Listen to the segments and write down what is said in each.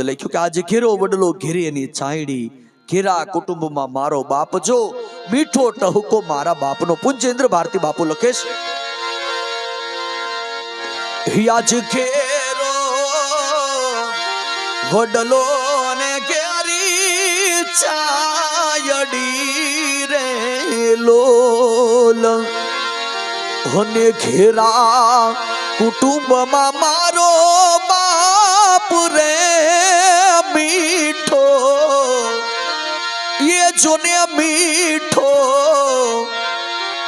લખ્યું કે આજે ઘેરો વડલો ઘેરે એની ચાયડી, ઘેરા કુટુંબમાં મારો બાપ જો, મીઠો ટહુકો મારા બાપનો પૂજ્યેન્દ્ર ભારતી બાપુ લખે છે. આજ ઘેરો વડલો ને ઘેરી ચાયડી રે લોલ. અને ઘેરા કુટુંબમાં મારો બાપ રે જોને મીઠો.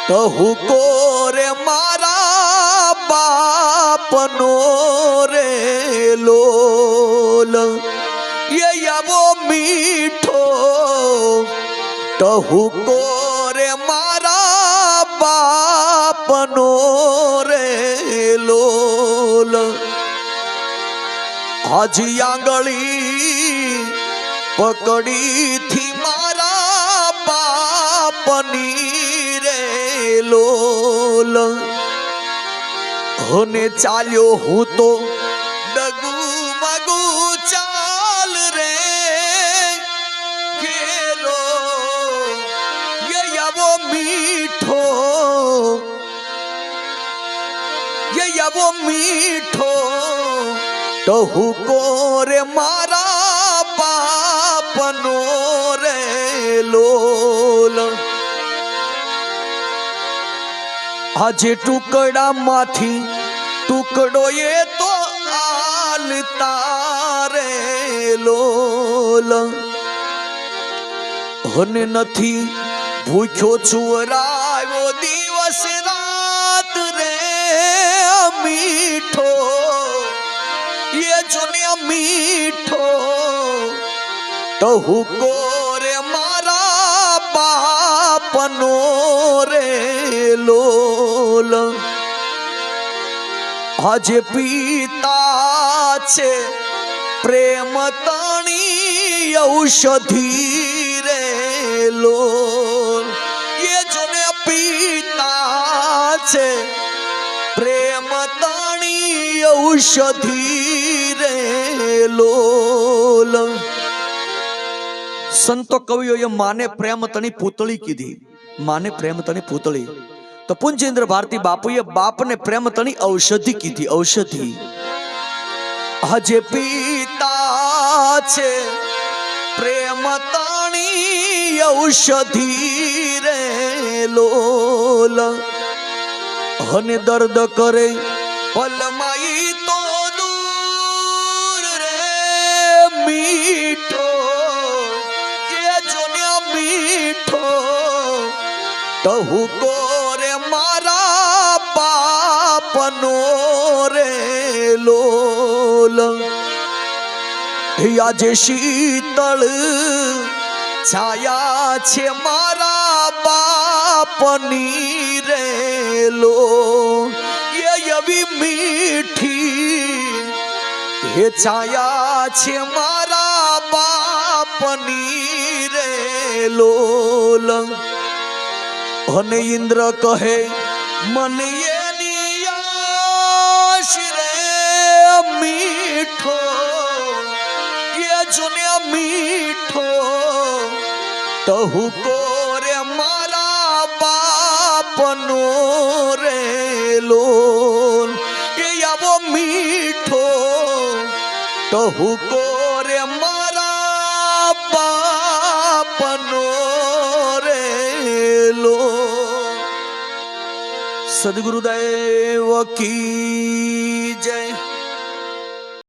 કહું કોરે મારા બાપનો રે લોલ. એ આવો મીઠો. કહું કોરે મારા બાપનો રે લોલ. હાજી આંગળી પકડી થી બની રે લોલ હોને ચાલ્યો હું તો ડગુ મગુ ચાલ રે કેરો યયાવો મીઠો યયાવો મીઠો તો હુકો રે મારા પાપનો રે લોલ આજે ટુકડામાંથી ટુકડો એ તો આલતા રે લોલ અને નથી ભૂખ્યો છુરાયો દિવસ, રાત રે મીઠો એ જોને મીઠો કહું રે મારા બાપનો રે. આજે પિતા છે, પ્રેમ તણી ઔષધિ રે લો એ જોને પિતા છે, પ્રેમ તણી ઔષધિ રે લોલ. સંતો કવિઓએ માને પ્રેમ તણી પૂતળી કીધી. માને પ્રેમ તણી પૂતળી. તો પુંજેન્દ્ર ભારતી બાપુએ બાપને પ્રેમ તણી ઔષધિ કીધી, ઔષધિ. હજે પિતા છે, પ્રેમ તણી ઔષધિ રે લોલ. હને દર્દ કરે, પલમાઈ તો દૂર રે મીઠો. એ જોન્યા મીઠો કહું કોરે મારા બાપનો રે લોલ. આજે શીતળ છાયા છે મારા બાપની રે લો એવી મીઠી એ છાયા છે મારા બાપની રે લોલ. અને ઇન્દ્ર કહે, મને એની આશ રે મીઠો, એ જુને મીઠો કહું કોરે મારા બાપનો રે લોલ કે આવો મીઠો તહુ કોરે સદગુરુદેવ કી જય.